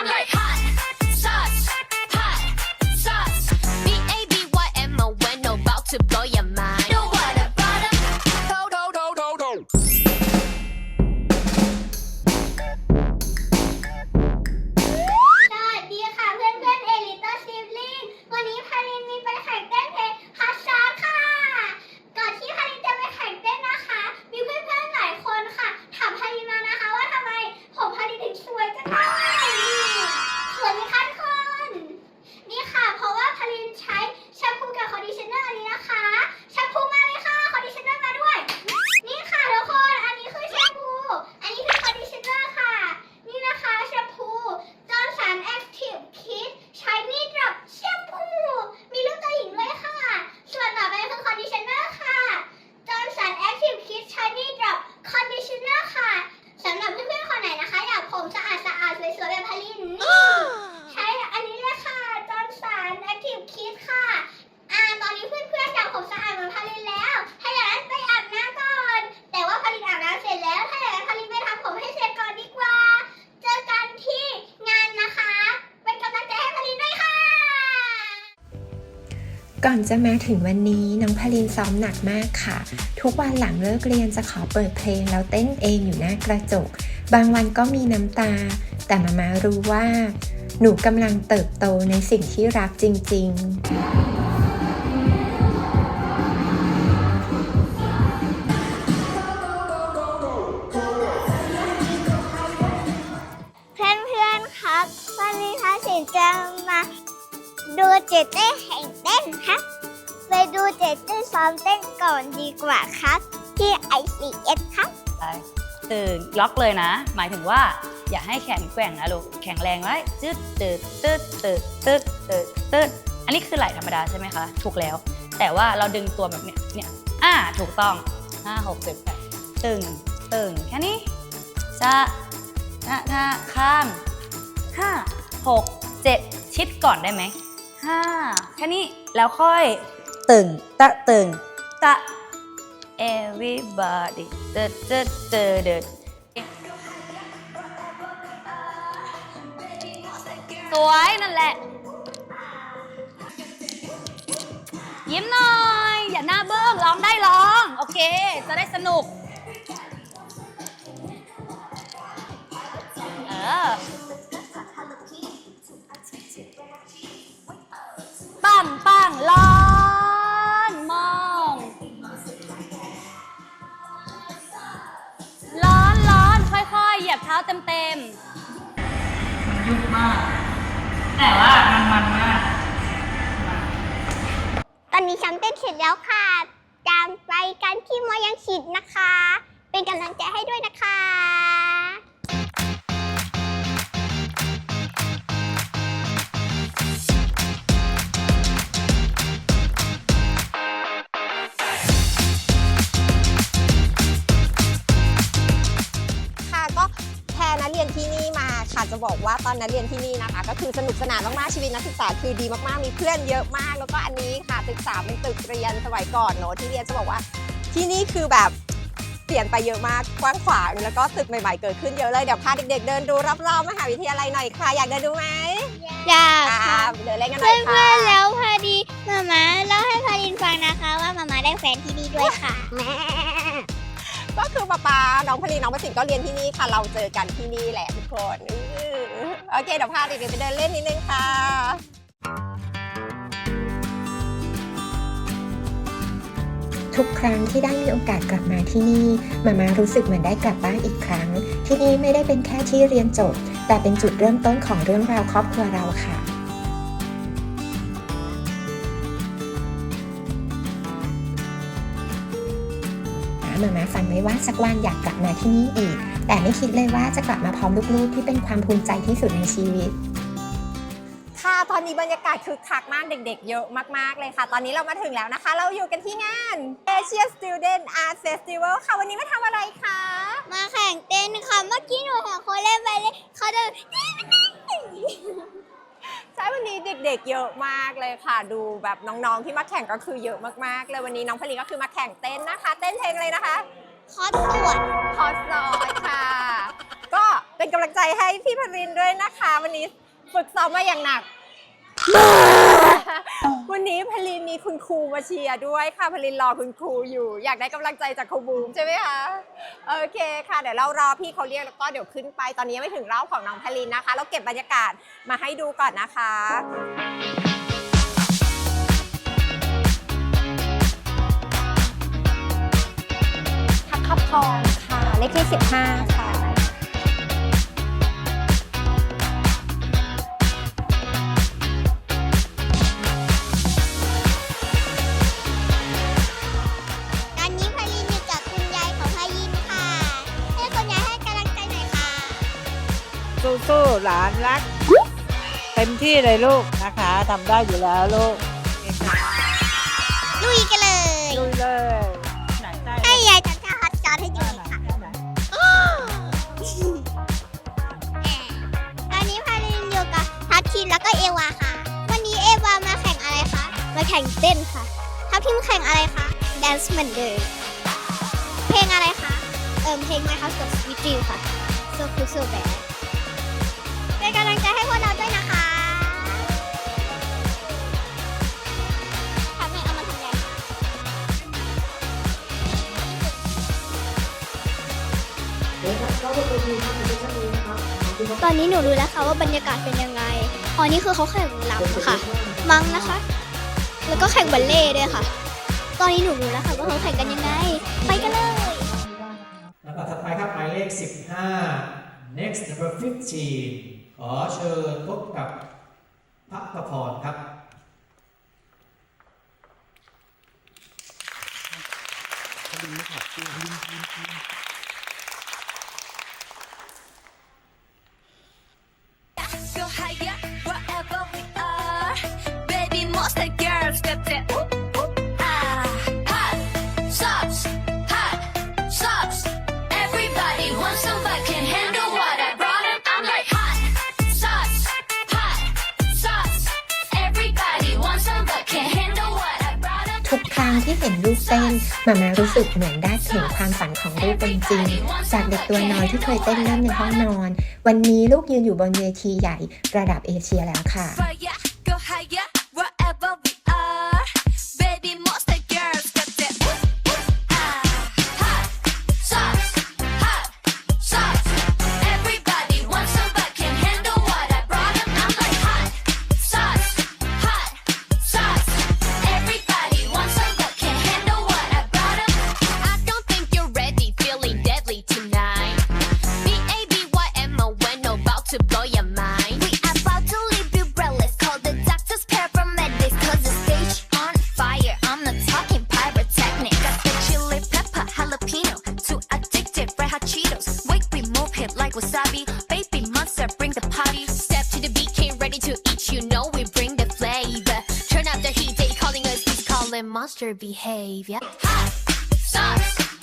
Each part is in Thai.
I'm like ก่อนจะมาถึงวันนี้น้องพาลินซ้อมหนักมากค่ะ ทุกวันหลังเลิกเรียนจะขอเปิดเพลงแล้วเต้นเองอยู่หน้ากระจก บางวันก็มีน้ำตา แต่มามารู้ว่า หนูกำลังเติบโตในสิ่งที่รักจริงๆเพื่อนๆครับวันนี้คะสินจะมาดูเจเต้แข่ง นครับ ไปดูเจเต้ซ้อมเต้นก่อนดีกว่าครับ ที่ ICS ครับตื่นล็อกเลยนะ หมายถึงว่า อย่าให้แขนแกว่งนะลูกแข็งแรงไว้ตึ๊ดตึ๊ดตึ๊ดตึ๊ดตึ๊ดตึ๊ดตึ๊ดอันนี้คือไหล่ธรรมดาใช่ไหมคะ ถูกแล้ว แต่ว่าเราดึงตัวแบบเนี้ยเนี่ยอ่าถูกต้องห้าหกเจ็ดแปดตึงตึงแค่นี้จะท่าท่าข้ามห้าหกเจ็ดชิดก่อนได้ไหมห้าแค่นี้ แล้วค่อยตึงตะตึงตะ everybody เดิดเดิดเดิดเดิดสวยนั่นแหละ ยิ้มหน่อย อย่าหน้าเบิ้งร้องได้ร้อง โอเค จะได้สนุก ท้าเต็มยุบมาก แต่ว่ามันมันมาก ตอนนี้ฉันเต้นเสร็จแล้วค่ะ ตามไปกันที่มอยังฉีดนะคะ เป็นกำลังใจให้ด้วยนะคะค่ะ บอกว่าตอนนัดเรียนที่นี่นะคะ ก็คือสนุกสนานมากๆชีวิตนักศึกษาคือดีมากๆมีเพื่อนเยอะมาก แล้วก็อันนี้ค่ะตึกษาเป็นตึกเรียนสมัยก่อนเนอะที่เรียนจะบอกว่า ที่นี่คือแบบเปลี่ยนไปเยอะมากกว้างขวางแล้วก็ตึกใหม่ๆเกิดขึ้นเยอะเลยเดี๋ยวพาเด็กๆเดินดูรอบๆมหาวิทยาลัยหน่อยค่ะอยากเดินดูไหมอยากอ่าค่ะเดินเล่นกันหน่อยค่ะ เพื่อนๆแล้วพอดีมาม่าเล่าให้พารินฟังนะคะว่ามาม่าได้แฟนที่นี่ด้วยค่ะ ก็คือป๊าป๊าน้องพลีน้องประสิทธิ์ก็เรียนที่นี่ค่ะ เราเจอกันที่นี่แหละทุกคนอื้อ โอเคเดี๋ยวพาเด็กๆไปเดินเล่นนิดนึงค่ะทุกครั้งที่ได้มีโอกาสกลับมาที่นี่ มามารู้สึกเหมือนได้กลับบ้านอีกครั้ง ที่นี่ไม่ได้เป็นแค่ที่เรียนจบ แต่เป็นจุดเริ่มต้นของเรื่องราวครอบครัวเราค่ะมามาฝันไว้ว่าสักวันอยากกลับมาที่นี่อีก แต่ไม่คิดเลยว่าจะกลับมาพร้อมลูกๆ ที่เป็นความภูมิใจที่สุดในชีวิต ค่ะตอนนี้บรรยากาศคึกคักมากเด็กๆ เยอะมากๆเลยค่ะ ตอนนี้เรามาถึงแล้วนะคะ เราอยู่กันที่งาน Asia Student Art Festival ค่ะวันนี้มาทำอะไรคะมาแข่งเต้นค่ะเมื่อกี้หนูเห็นคนเล่นไปเลยเขาจะใช่วันนี้เด็กๆ เยอะมากเลยค่ะ ดูแบบน้องๆที่มาแข่งก็คือเยอะมากๆเลยวันนี้น้องพลีก็คือมาแข่งเต้นนะคะ เต้นเพลงอะไรนะคะ คอสตรวจคอสลอยค่ะ ก็เป็นกำลังใจให้พี่พรินด้วยนะคะ วันนี้ฝึกซ้อมมาอย่างหนัก วันนี้พลินมีคุณครูมาเชียร์ด้วยค่ะพลินรอคุณครูอยู่ อยากได้กำลังใจจากครูบูมใช่ไหมคะโอเคค่ะ เดี๋ยวเรารอพี่เขาเรียกแล้วก็เดี๋ยวขึ้นไปตอนนี้ยังไม่ถึงรอบของน้องพลินนะคะ เราเก็บบรรยากาศมาให้ดูก่อนนะคะ ทักขพรค่ะ เลขที่ 15 ค่ะ ตอนนี้พารินอยู่กับคุณยายของพายินค่ะ ให้คุณยายให้กำลังใจหน่อยค่ะ สู้ๆหลานรัก เต็มที่เลยลูกนะคะทำได้อยู่แล้วลูก พิมแล้วก็เอวาค่ะ วันนี้เอวามาแข่งอะไรคะ มาแข่งเต้นค่ะทัพทิมแข่งอะไรคะแดนซ์เหมือนเดิม เพลงอะไรคะ เอิมเพลงไหมคะกับสวิตจิวค่ะ So Cool So Bad เป็นกำลังใจให้พวกเราด้วยนะคะทำให้เอามาทำไงคะ ตอนนี้หนูรู้แล้วค่ะว่าบรรยากาศเป็นยังไงอ๋อนี่คือเขาแข่งลำค่ะ มั้งนะคะ แล้วก็แข่งบัลเล่ต์ด้วยค่ะ ตอนนี้หนูรู้แล้วค่ะว่าเขาแข่งกันยังไง ไปกันเลยลำดับถัดไปครับหมายเลข 15 next number 15 ขอเชิญพบกับพักประพรครับ Go higher, เส้นมามารู้สึกเหมือนได้เห็นความฝันของลูกเป็นจริง จากเด็กตัวน้อยที่เคยเต้นเล่นในห้องนอน วันนี้ลูกยืนอยู่บนเวทีใหญ่ระดับเอเชียแล้วค่ะ imposter behavior. Hot sauce.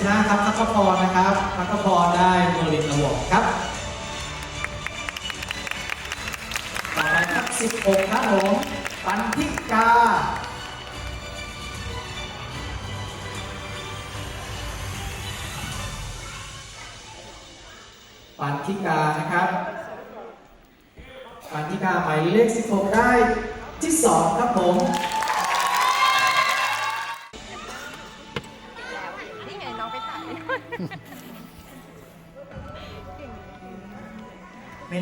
อไปหมายเลข15ครับพักประพรนะครับพักประพรได้เมลินอวอร์ดครับต่อไปครับ16ครับผมปันทิกาปันทิกานะครับปันทิกาหมายเลข16ได้ที่ 2 ครับผม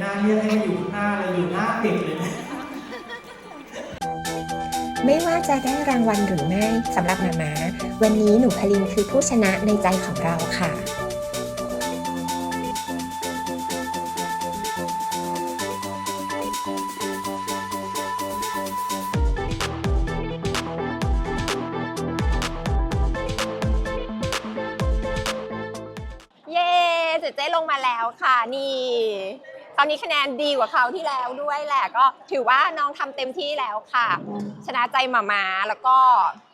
น่าเรียกให้มาอยู่ข้างหน้าเลยอยู่หน้าติดเลยนะไม่ว่าจะได้รางวัลหรือไม่สำหรับหมามาวันนี้หนูพลินคือผู้ชนะในใจของเราค่ะเย้เจ๊เจ๊ลงมาแล้วค่ะนี่ ตอนนี้คะแนนดีกว่าเขาวที่แล้วด้วยแหละก็ถือว่าน้องทำเต็มที่แล้วค่ะ ชนะใจหมามาแล้วก็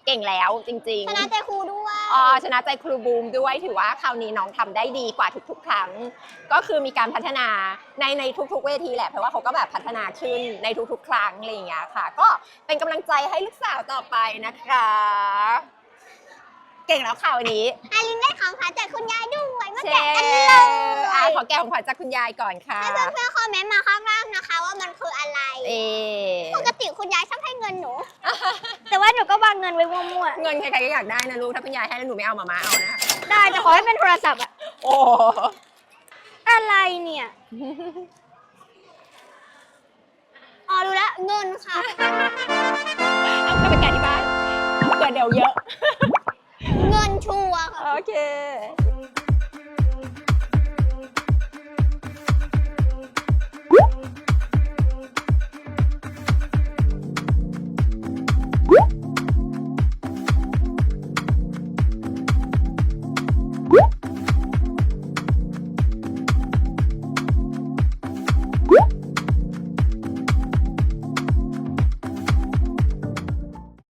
เก่งแล้วจริงๆชนะใจครูด้วยอ๋อชนะใจครูบูมด้วยถือว่าคราวนี้น้องทำได้ดีกว่าทุกๆ ครั้ง ก็คือมีการพัฒนาในในทุกๆ เวทีแหละเพราะว่าเขาก็แบบพัฒนาขึ้นในทุกๆ ครั้งอะไรอย่างเงี้ยค่ะ ก็เป็นกำลังใจให้ลูกสาวต่อไปนะคะ เก่งแล้วค่ะวันนี้อาลินได้ของขวัญจากคุณยายด้วยมาเชแกะกันเลยอะขอแก้ของขวัญจากคุณยายก่อนค่ะให้เพื่อนๆคอมเมนต์มาข้างล่างนะคะ ว่ามันคืออะไรเอปกติคุณยายชอบให้เงินหนู แต่ว่าหนูก็วางเงินไว้มั่วเงินใครๆก็อยากได้นะลูกถ้าคุณยายให้แล้วหนูไม่เอามาม่าเอานะๆได้แต่ขอให้เป็นโทรศัพท์อะโอ้อะไรเนี่ยอ๋อรู้แล้วเงินค่ะเอากลับไปแกะที่บ้านเผื่อเดี๋ยวเยอะ 冲啊！OK。